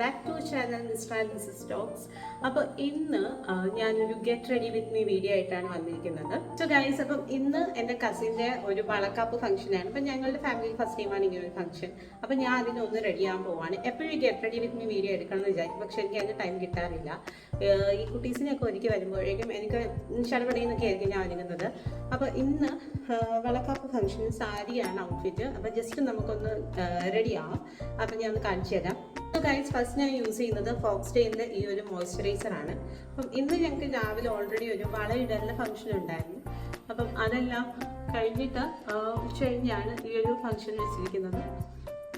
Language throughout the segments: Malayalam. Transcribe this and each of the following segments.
Back to channel mister and missus talks അപ്പോൾ ഇന്ന് ഞാനൊരു get ready with me video ആയിട്ടാണ് വന്നിരിക്കുന്നത്. സോ ഗൈസ് അപ്പം ഇന്ന് എന്റെ കസിന്റെ ഒരു വളക്കാപ്പ് ഫംഗ്ഷനാണ് അപ്പം ഞങ്ങളുടെ ഫാമിലി ഫസ്റ്റ് ടൈമാണ് ഇങ്ങനെ ഒരു ഫംഗ്ഷൻ അപ്പം ഞാൻ അതിനൊന്ന് റെഡി ആകാൻ പോവാണ്. എപ്പോഴും get ready with me video എടുക്കണം എന്ന് വിചാരിക്കും. പക്ഷെ എനിക്ക് അതിന് ടൈം കിട്ടാറില്ല. ഈ കുട്ടീസിനെയൊക്കെ ഒരുക്കി വരുമ്പോഴേക്കും എനിക്ക് ചടപടിയെന്നൊക്കെ ആയിരിക്കും ഞാൻ ഒരുങ്ങുന്നത്. അപ്പോൾ ഇന്ന് വളക്കാപ്പ് ഫംഗ്ഷന് സാരിയാണ് ഔട്ട്ഫിറ്റ് അപ്പോൾ ജസ്റ്റ് നമുക്കൊന്ന് റെഡി ആവാം. അപ്പം ഞാൻ ഒന്ന് കാണിച്ചു തരാം. ഗൈസ് ഫസ്റ്റ് ഞാൻ യൂസ് ചെയ്യുന്നത് ഫോക്സ് ഡേയിന്റെ ഈ ഒരു മോയ്സ്ചറൈസർ ആണ്. അപ്പം ഇന്ന് ഞങ്ങൾക്ക് രാവിലെ ഓൾറെഡി ഒരു വളയിടലിന്റെ ഫംഗ്ഷൻ ഉണ്ടായിരുന്നു. അപ്പം അതെല്ലാം കഴിഞ്ഞിട്ട് ഉച്ച കഴിഞ്ഞാണ് ഈ ഒരു ഫംഗ്ഷൻ വെച്ചിരിക്കുന്നത്.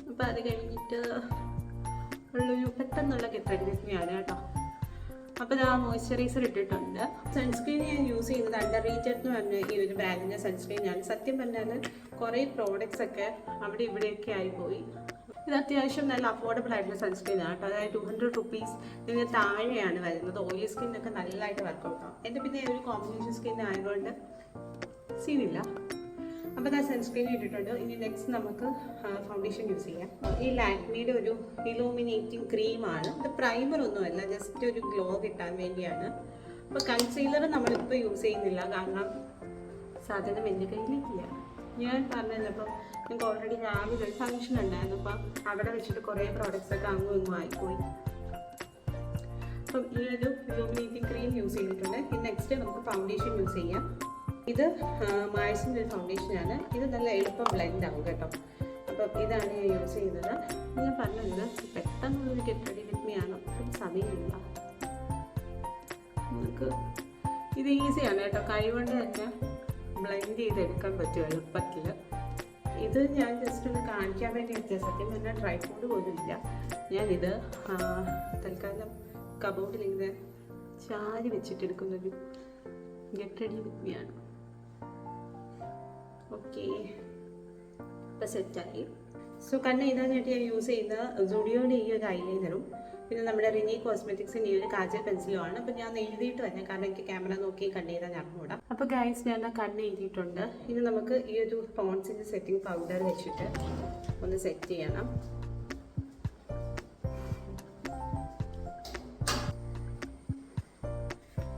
അപ്പം അത് കഴിഞ്ഞിട്ട് ഉള്ളൊരു പെട്ടെന്നുള്ള കെട്ടടിയാണ് കേട്ടോ. അപ്പോൾ ആ മോയ്സ്ചറൈസർ ഇട്ടിട്ടുണ്ട്. സൺസ്ക്രീൻ ഞാൻ യൂസ് ചെയ്യുന്നത് അണ്ടർ റേറ്റഡ് എന്ന് പറഞ്ഞ ഈ ഒരു ബ്രാൻഡിന്റെ സൺസ്ക്രീനാണ് സത്യം പറഞ്ഞാൽ കുറേ പ്രോഡക്റ്റ്സ് ഒക്കെ അവിടെ ഇവിടെയൊക്കെ ആയിപ്പോയി ഇത് അത്യാവശ്യം നല്ല അഫോർഡബിൾ ആയിട്ടുള്ള സൺസ്ക്രീൻ ആണ് കേട്ടോ. അതായത് ടു ഹൺഡ്രഡ് റുപ്പീസ് ഇതിന് താഴെയാണ് വരുന്നത്. ഓയിലി സ്കിന്നൊക്കെ നല്ലതായിട്ട് വർക്കൗട്ട് ആവും. എന്റെ പിന്നെ ഒരു കോമ്പിനേഷൻ സ്കിൻ ആയതുകൊണ്ട് സീനില്ല അപ്പോൾ ഞാൻ സൺസ്ക്രീൻ ഇട്ടിട്ടുണ്ട്. ഇനി നെക്സ്റ്റ് നമുക്ക് ഫൗണ്ടേഷൻ യൂസ് ചെയ്യാം. ഈ ലാക്മിയുടെ ഒരു ഇലൂമിനേറ്റിംഗ് ക്രീമാണ് ഇത് പ്രൈമർ ഒന്നുമല്ല ജസ്റ്റ് ഒരു ഗ്ലോ കിട്ടാൻ വേണ്ടിയാണ്. അപ്പോൾ കൺസീലർ നമ്മളിപ്പോൾ യൂസ് ചെയ്യുന്നില്ല. കാരണം സാധനം എന്റെ കയ്യിലില്ല ഞാൻ പറഞ്ഞല്ലോ അപ്പം ഞങ്ങൾക്ക് ഓൾറെഡി രാവിലെ ഒരു ഫംഗ്ഷൻ ഉണ്ടായിരുന്നു അപ്പം അവിടെ വെച്ചിട്ട് കുറേ പ്രോഡക്റ്റ്സ് ഒക്കെ അങ്ങും ഇങ്ങും ആയിപ്പോയി അപ്പം ഈ ഒരു ഇലൂമിനേറ്റിംഗ് ക്രീം യൂസ് ചെയ്തിട്ടുണ്ട്. ഇനി നെക്സ്റ്റ് നമുക്ക് ഫൗണ്ടേഷൻ യൂസ് ചെയ്യാം. ഇത് മായസിന്റെ ഒരു ഫൗണ്ടേഷനാണ് ഇത് നല്ല എളുപ്പം ബ്ലെൻഡ് ആവും കേട്ടോ. അപ്പം ഇതാണ് ഞാൻ യൂസ് ചെയ്യുന്നത്. ഞാൻ പറഞ്ഞത് പെട്ടെന്നുള്ളൊരു ഗെറ്റ് റെഡി വിത്ത് മീ ആണ്. സമയമില്ല. നമുക്ക് ഇത് ഈസിയാണ് കേട്ടോ. കൈ കൊണ്ട് തന്നെ. ബ്ലെൻഡ് ചെയ്തെടുക്കാൻ പറ്റും എളുപ്പത്തിൽ? ഇത് ഞാൻ ജസ്റ്റ് ഒന്ന് കാണിക്കാൻ വേണ്ടി വെച്ചാൽ സത്യം പറഞ്ഞാൽ ഫ്രൂട്ട് പോലും ഇല്ല ഞാനിത് തൽക്കാലം കബോർഡിൽ ഇങ്ങനെ ചാരി വെച്ചിട്ടെടുക്കുന്നൊരു get ready with me okay ഇപ്പം സെറ്റായി സോ കണ്ണ് ഇതാണ് ഞാൻ യൂസ് ചെയ്യുന്ന ജുഡിയോയുടെ ഈ ഒരു ഐലൈനറും പിന്നെ നമ്മുടെ റിനി കോസ്മെറ്റിക്സിന്റെ ഈ ഒരു കാജൽ പെൻസിലുമാണ്. അപ്പം ഞാൻ എഴുതിയിട്ട് തന്നെ കാരണം എനിക്ക് ക്യാമറ നോക്കി കണ്ണെഴുതാൻ അറിഞ്ഞൂടാ. അപ്പോൾ ഗൈസ് ഞാൻ കണ്ണ് എഴുതിയിട്ടുണ്ട്. ഇനി നമുക്ക് ഈ ഒരു പോൺസിന്റെ സെറ്റിംഗ് പൗഡർ വെച്ചിട്ട് ഒന്ന് സെറ്റ് ചെയ്യണം.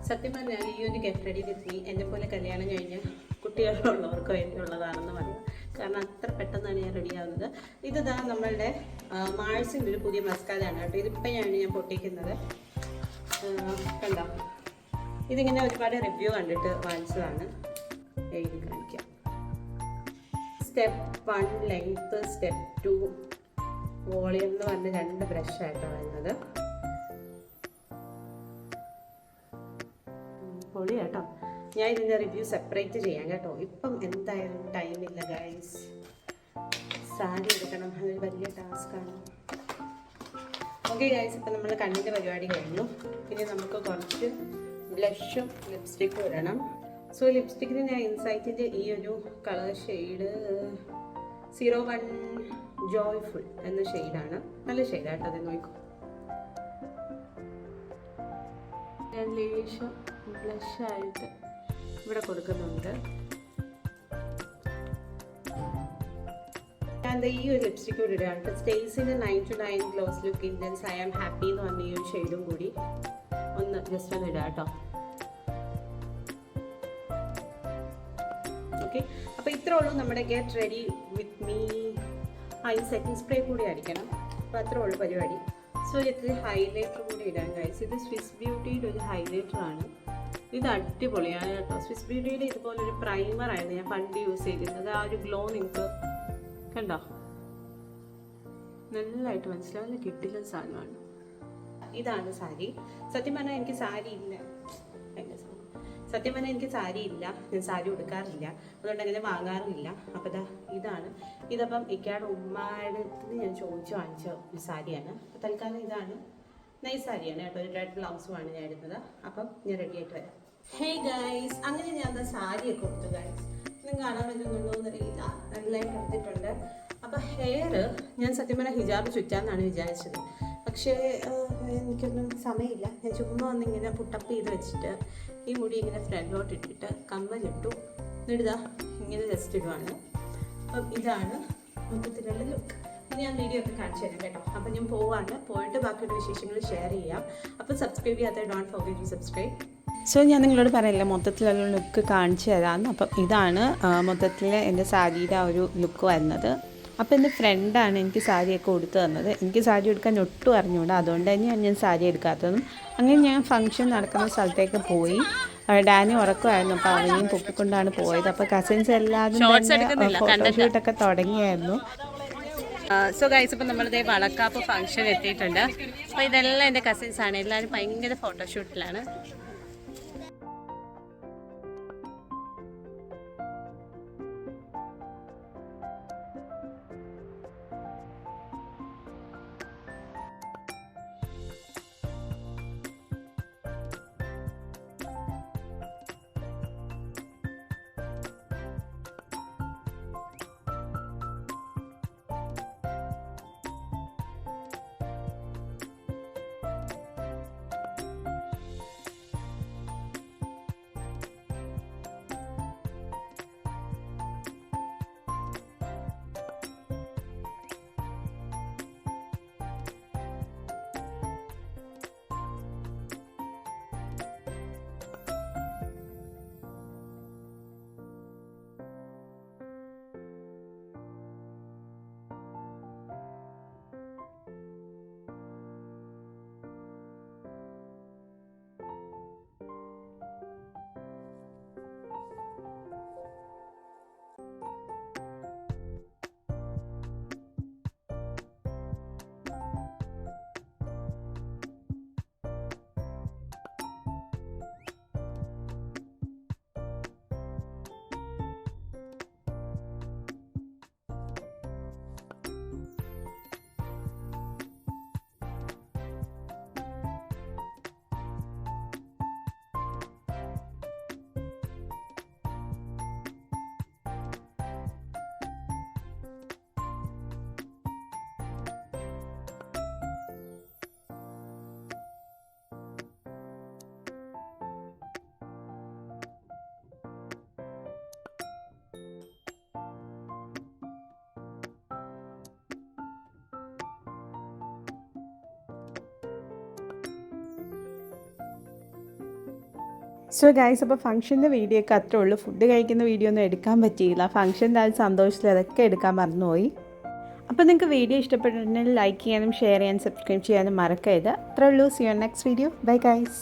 സത്യം പറഞ്ഞാൽ ഈ ഒരു ഗെറ്റ് റെഡി വിത്ത് മീ എന്നെ പോലെ കല്യാണം കഴിഞ്ഞ് കുട്ടികളുള്ളവർക്ക് വേണ്ടിയുള്ളതാണെന്ന് പറയാം. കാരണം അത്ര പെട്ടെന്നാണ് ഞാൻ റെഡി ആവുന്നത്. ഇതാ നമ്മളുടെ മാഴ്സിന്റെ ഒരു പുതിയ മസ്കാലാണ് കേട്ടോ. ഇതിപ്പോഴാണ് ഞാൻ പൊട്ടിക്കുന്നത്. കണ്ടോ? ഇതിങ്ങനെ ഒരുപാട് റിവ്യൂ കണ്ടിട്ട് വാങ്ങിച്ചതാണ്. എഴുതി കാണിക്കാം. Step one length step two volume എന്ന് പറഞ്ഞ രണ്ട് ബ്രഷായിട്ടാണ് വരുന്നത്. പൊളി ഞാൻ ഇതിന്റെ റിവ്യൂ സെപ്പറേറ്റ് ചെയ്യാം കേട്ടോ. ഇപ്പം എന്തായാലും ടൈമില്ല ഗൈസ് സാരി എടുക്കണം. അതൊരു വലിയ ടാസ്ക്കാണ് ഓക്കെ ഗൈസ് ഇപ്പം നമ്മൾ കണ്ണിന്റെ പരിപാടി കഴിഞ്ഞു. ഇനി നമുക്ക് കുറച്ച് ബ്ലഷും ലിപ്സ്റ്റിക്കും ഇടണം. സോ ലിപ്സ്റ്റിക്കിന് ഞാൻ ഇൻസൈറ്റിന്റെ ഈ ഒരു colour shade zero one joyful എന്ന ഷെയ്ഡാണ് നല്ല ഷെയ്ഡാട്ടോ അത് നോക്കൂ ഞാൻ ലേശം ബ്ലഷായിട്ട് ഇവിടെ കൊടുക്കുന്നുണ്ട്. ഞാൻ ഈ ഒരു ലിപ്സ്റ്റിക് കൂടി ഇടുകയാണ് സ്റ്റേസിന്റെ nine two nine gloss look Indians I am happy എന്ന് പറഞ്ഞ ഈ ഒരു ഷെയ്ഡും കൂടി ഒന്ന് ജസ്റ്റ് ഒന്ന് ഇടാം കേട്ടോ. ഓക്കെ അപ്പോൾ ഇത്രേ ഉള്ളൂ നമ്മുടെ get ready with me I setting spray കൂടി അടിക്കണം. അപ്പോൾ അത്രേ ഉള്ളൂ പരിപാടി. സോ ഇത് ഹൈലൈറ്റർ കൂടി ഇടാൻ കഴിച്ചു ഇത് സ്വിസ് ബ്യൂട്ടിയുടെ ഒരു ഹൈലൈറ്റർ ആണ്. ഇത് അടിപൊളിയാണ് കേട്ടോ. സ്വിസ് ബ്യൂട്ടിയുടെ ഇതുപോലൊരു പ്രൈമറായിരുന്നു ഞാൻ പണ്ട് യൂസ് ചെയ്തിരുന്നത്. ആ ഒരു ഗ്ലോ നിങ്ങൾക്ക് കണ്ടോ? നല്ലതായിട്ട് മനസ്സിലാവുന്ന കിട്ടില്ല സാധനമാണ്. ഇതാണ് സാരി. സത്യം പറഞ്ഞാൽ എനിക്ക് സാരി ഇല്ല. സത്യം പറഞ്ഞാൽ എനിക്ക് സാരി ഇല്ല. ഞാൻ സാരി ഉടുക്കാറില്ല. അതുകൊണ്ട് അങ്ങനെ വാങ്ങാറുമില്ല. അപ്പം ഇതാ ഇതാണ്. ഇതപ്പം ഇക്കയുടെ ഉമ്മയുടെ അടുത്ത് ഞാൻ ചോദിച്ചു വാങ്ങിച്ച ഒരു സാരിയാണ്. അപ്പം തൽക്കാലം ഇതാണ്. നൈസ് സാരിയാണ് കേട്ടോ. ഒരു റെഡ് ബ്ലൗസുമാണ് ഞാൻ എടുത്തത് അപ്പം ഞാൻ റെഡി ആയിട്ട് വരാം. ഹേ ഗൈസ് അങ്ങനെ ഞാൻ എന്താ സാരിയൊക്കെ കൊടുത്തു ഗൈസ് നിങ്ങൾക്ക് കാണാൻ പറ്റുന്നുണ്ടോ എന്നറിയില്ല. നല്ലതായിട്ട് എടുത്തിട്ടുണ്ട് അപ്പോൾ ഹെയർ ഞാൻ സത്യം പറഞ്ഞാൽ ഹിജാബ് ചുറ്റാന്നാണ് വിചാരിച്ചത്. പക്ഷേ എനിക്കൊന്നും സമയമില്ല. ഞാൻ ചുമ്മാ ഒന്നിങ്ങനെ പുട്ടപ്പ് ചെയ്ത് വെച്ചിട്ട് ഈ മുടി ഇങ്ങനെ ഫ്രണ്ടിലോട്ട് ഇട്ടിട്ട് കമ്മലിട്ടു എന്നിടുതാ ഇങ്ങനെ ജസ്റ്റ് ഇടുവാണ്. അപ്പം ഇതാണ് മൊത്തത്തിലുള്ള ലുക്ക് ഞാൻ വീഡിയോ ഒക്കെ കാണിച്ചു തരാം കേട്ടോ. അപ്പം ഞാൻ പോവാണ്. പോയിട്ട് ബാക്കിയുള്ള വിശേഷങ്ങൾ ഷെയർ ചെയ്യാം. അപ്പം സബ്സ്ക്രൈബ് ചെയ്യാത്ത don't forget to subscribe so ഞാൻ നിങ്ങളോട് പറയില്ല മൊത്തത്തിലുള്ള ലുക്ക് കാണിച്ചു തരാമെന്ന് അപ്പം ഇതാണ് മൊത്തത്തിൽ എന്റെ സാരിയുടെ ആ ഒരു ലുക്ക് വരുന്നത്. അപ്പോൾ എന്റെ ഫ്രണ്ടാണ് എനിക്ക് സാരിയൊക്കെ കൊടുത്തു തന്നത്. എനിക്ക് സാരി എടുക്കാൻ ഒട്ടും അറിഞ്ഞുകൂടാ അതുകൊണ്ട് തന്നെയാണ് ഞാൻ സാരി എടുക്കാത്തതും. അങ്ങനെ ഞാൻ ഫംഗ്ഷൻ നടക്കുന്ന സ്ഥലത്തേക്ക് പോയി. ഡാനി ഉറക്കമായിരുന്നു. അപ്പോൾ അവനെയും പൊക്കിക്കൊണ്ടാണ് പോയത്. അപ്പോൾ കസിൻസ് എല്ലാവരും ഫോട്ടോഷൂട്ടൊക്കെ തുടങ്ങിയായിരുന്നു. സോ ഗൈസ് ഇപ്പം നമ്മളിതേ വളക്കാപ്പ് ഫംഗ്ഷൻ എത്തിയിട്ടുണ്ട്. അപ്പോൾ ഇതെല്ലാം എന്റെ കസിൻസ് ആണ്. എല്ലാവരും ഭയങ്കര ഫോട്ടോഷൂട്ടിലാണ് സോ ഗൈസ് അപ്പോൾ ഫംഗ്ഷന്റെ വീഡിയോ ഒക്കെ അത്രേ ഉള്ളൂ. ഫുഡ് കഴിക്കുന്ന വീഡിയോ ഒന്നും എടുക്കാൻ പറ്റിയില്ല. ഫംഗ്ഷന്റെ ആ സന്തോഷത്തിൽ അതൊക്കെ എടുക്കാൻ മറന്നുപോയി. അപ്പോൾ നിങ്ങൾക്ക് വീഡിയോ ഇഷ്ടപ്പെട്ടിട്ടുണ്ടെങ്കിൽ ലൈക്ക് ചെയ്യാനും ഷെയർ ചെയ്യാനും സബ്സ്ക്രൈബ് ചെയ്യാനും മറക്കരുത്. അത്രേ ഉള്ളൂ. See you next video bye guys